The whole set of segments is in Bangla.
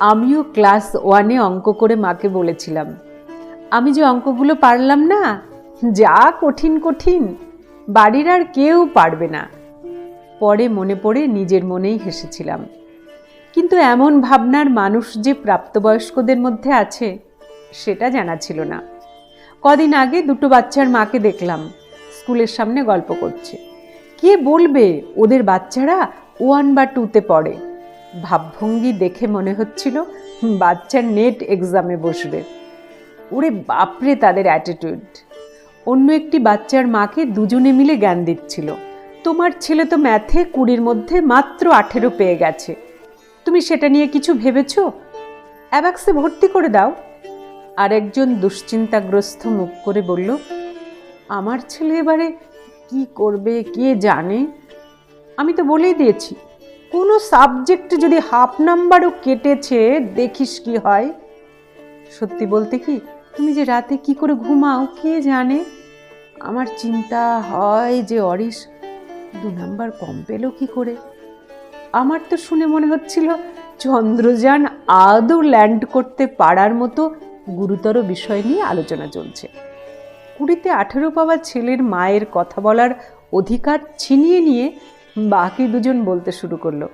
আমিও ক্লাস ওয়ানে অঙ্ক করে মাকে বলেছিলাম। আমি যে অঙ্কগুলো পারলাম না, যা কঠিন কঠিন, বাড়ির আর কেউ পারবে না। পরে মনে পড়ে নিজের মনেই হেসেছিলাম। কিন্তু এমন ভাবনার মানুষ যে প্রাপ্তবয়স্কদের মধ্যে আছে, সেটা জানা ছিল না। কদিন আগে দুটো বাচ্চার মাকে দেখলাম, স্কুলের সামনে গল্প করছে। কে বলবে, ওদের বাচ্চারা ওয়ান বা টুতে পড়ে। ভাবভঙ্গি দেখে মনে হচ্ছিল বাচ্চার নেট এক্সামে বসবে। ওরে বাপরে তাদের অ্যাটিটিউড অন্য একটি বাচ্চার মাকে দুজনে মিলে জ্ঞান দিচ্ছিল। তোমার ছেলে তো ম্যাথে কুড়ির মধ্যে মাত্র আঠেরো পেয়ে গেছে। তুমি সেটা নিয়ে কিছু ভেবেছো? অ্যাবাক্সে ভর্তি করে দাও। আর একজন দুশ্চিন্তাগ্রস্ত মুখ করে বলল, আমার ছেলে এবারে কি করবে, কে জানে? আমি তো বলেই দিয়েছি কোনো সাবজেক্টে যদি হাফ নাম্বারও কেটেছে, দেখিস কি হয়। সত্যি বলতে কি, তুমি যে রাতে কি করে ঘুমাও, কে জানে? আমার চিন্তা হয় যে অরিশ, দু নাম্বার কম পেল কি করে? আমার তো শুনে মনে হচ্ছিল, চন্দ্রযান আদৌ ল্যান্ড করতে পারার মতো গুরুতর বিষয় নিয়ে আলোচনা চলছে। কুড়িতে আঠেরো পাওয়া ছেলের মায়ের কথা বলার অধিকার ছিনিয়ে নিয়ে বাকি দুজন বলতে শুরু করল।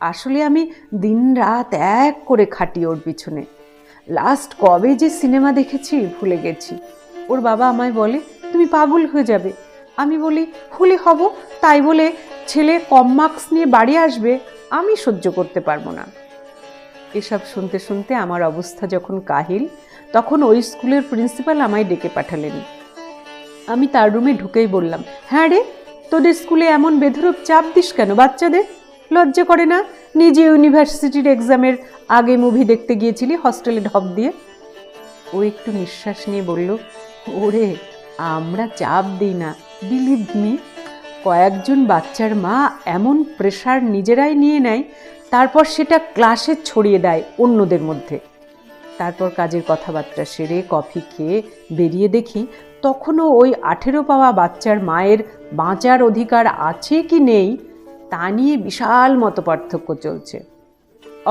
আসলে আমি দিন রাত এক করে খাটি ওর পিছনে। লাস্ট কবে যে সিনেমা দেখেছি ভুলে গেছি। ওর বাবা আমায় বলে, তুমি পাগল হয়ে যাবে। আমি বলি, হলে হব। তাই বলে, ছেলে কম মার্কস নিয়ে বাড়ি আসবে, আমি সহ্য করতে পারব না। এসব শুনতে শুনতে আমার অবস্থা যখন কাহিল, তখন ওই স্কুলের প্রিন্সিপাল আমায় ডেকে পাঠালেন। আমি তার রুমে ঢুকেই বললাম হ্যাঁ রে তোদের স্কুলে এমন বেধরূপ চাপ দিস কেন বাচ্চাদের? লজ্জা করে না? নিজে ইউনিভার্সিটির এক্সামের আগে মুভি দেখতে গিয়েছিলি হস্টেলে ঢপ দিয়ে? ও একটু নিঃশ্বাস নিয়ে বলল, ওরে, আমরা চাপ দিই না বিলিভ মি কয়েকজন বাচ্চার মা এমন প্রেশার নিজেরাই নিয়ে নেয়, তারপর সেটা ক্লাসে ছড়িয়ে দেয় অন্যদের মধ্যে। তারপর কাজের কথাবার্তা সেরে কফি খেয়ে বেরিয়ে দেখি তখনও ওই আঠেরো পাওয়া বাচ্চার মায়ের বাঁচার অধিকার আছে কি নেই, তা নিয়ে বিশাল মত পার্থক্য চলছে।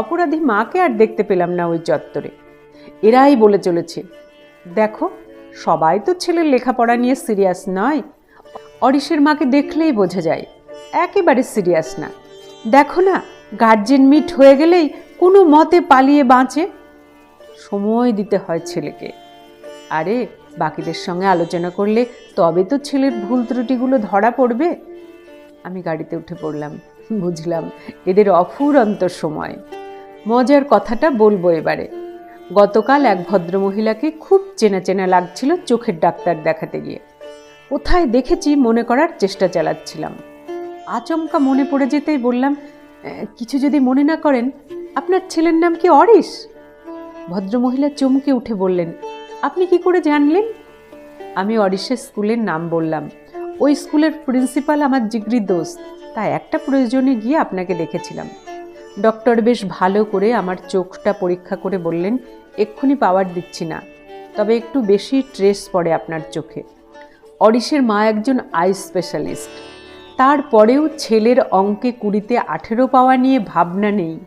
অপরাধী মাকে আর দেখতে পেলাম না ওই চত্বরে। এরাই বলে চলেছে, দেখো, সবাই তো ছেলের লেখাপড়া নিয়ে সিরিয়াস নয়। অরিশের মাকে দেখলেই বোঝা যায়, একেবারে সিরিয়াস না। দেখো না, গার্জেন মিট হয়ে গেলেই কোনো মতে পালিয়ে বাঁচে। সময় দিতে হয় ছেলেকে। আরে বাকিদের সঙ্গে আলোচনা করলে তবে তো ছেলের ভুল ত্রুটিগুলো ধরা পড়বে। আমি গাড়িতে উঠে পড়লাম। বুঝলাম, এদের অফুরন্ত সময়। মজার কথাটা বলব এবারে। গতকাল এক ভদ্রমহিলাকে খুব চেনা চেনা লাগছিল চোখের ডাক্তার দেখাতে গিয়ে। কোথায় দেখেছি মনে করার চেষ্টা চালাচ্ছিলাম। আচমকা মনে পড়ে যেতেই বললাম কিছু যদি মনে না করেন, আপনার ছেলের নাম কি অরিশ? ভদ্রমহিলা চমকে উঠে বললেন আপনি কি করে জানলেন? আমি অরিশের স্কুলের নাম বললাম। ওই স্কুলের প্রিন্সিপাল আমার জিগরি দোস্ত। তাই একটা প্রয়োজনে গিয়ে আপনাকে দেখেছিলাম। ডক্টর বেশ ভালো করে আমার চোখটা পরীক্ষা করে বললেন, এক্ষুনি পাওয়ার দিচ্ছি না। তবে একটু বেশি ট্রেস পড়ে আপনার চোখে। অরিশের মা একজন আই স্পেশালিস্ট। তারপরেও ছেলের অঙ্কে কুড়িতে আঠেরো পাওয়া নিয়ে ভাবনা নেই।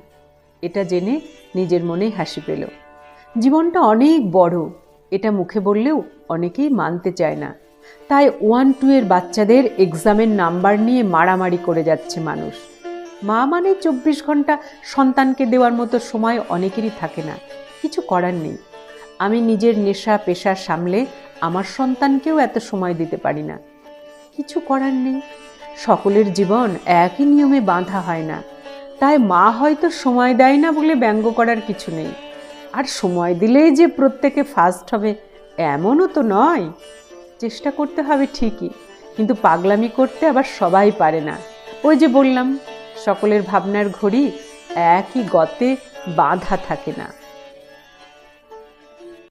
এটা জেনে নিজের মনে হাসি পেল। জীবনটা অনেক বড়। এটা মুখে বললেও অনেকেই মানতে চায় না। তাই ওয়ান টু এর বাচ্চাদের এক্সামের নাম্বার নিয়ে মারামারি করে যাচ্ছে মানুষ। মা মানে চব্বিশ ঘণ্টা সন্তানকে দেওয়ার মতো সময় অনেকেরই থাকে না। কিছু করার নেই। আমি নিজের নেশা পেশা সামলে আমার সন্তানকেও এত সময় দিতে পারি না। কিছু করার নেই। সকলের জীবন একই নিয়মে বাঁধা হয় না। তাই মা হয়তো সময় দেয় না বলে ব্যঙ্গ করার কিছু নেই। আর সময় দিলেই যে প্রত্যেকে ফার্স্ট হবে, এমনও তো নয়। চেষ্টা করতে হবে ঠিকই, কিন্তু পাগলামি করতে আবার সবাই পারে না। ওই যে বললাম, সকলের ভাবনার ঘড়ি একই গতে বাঁধা থাকে না।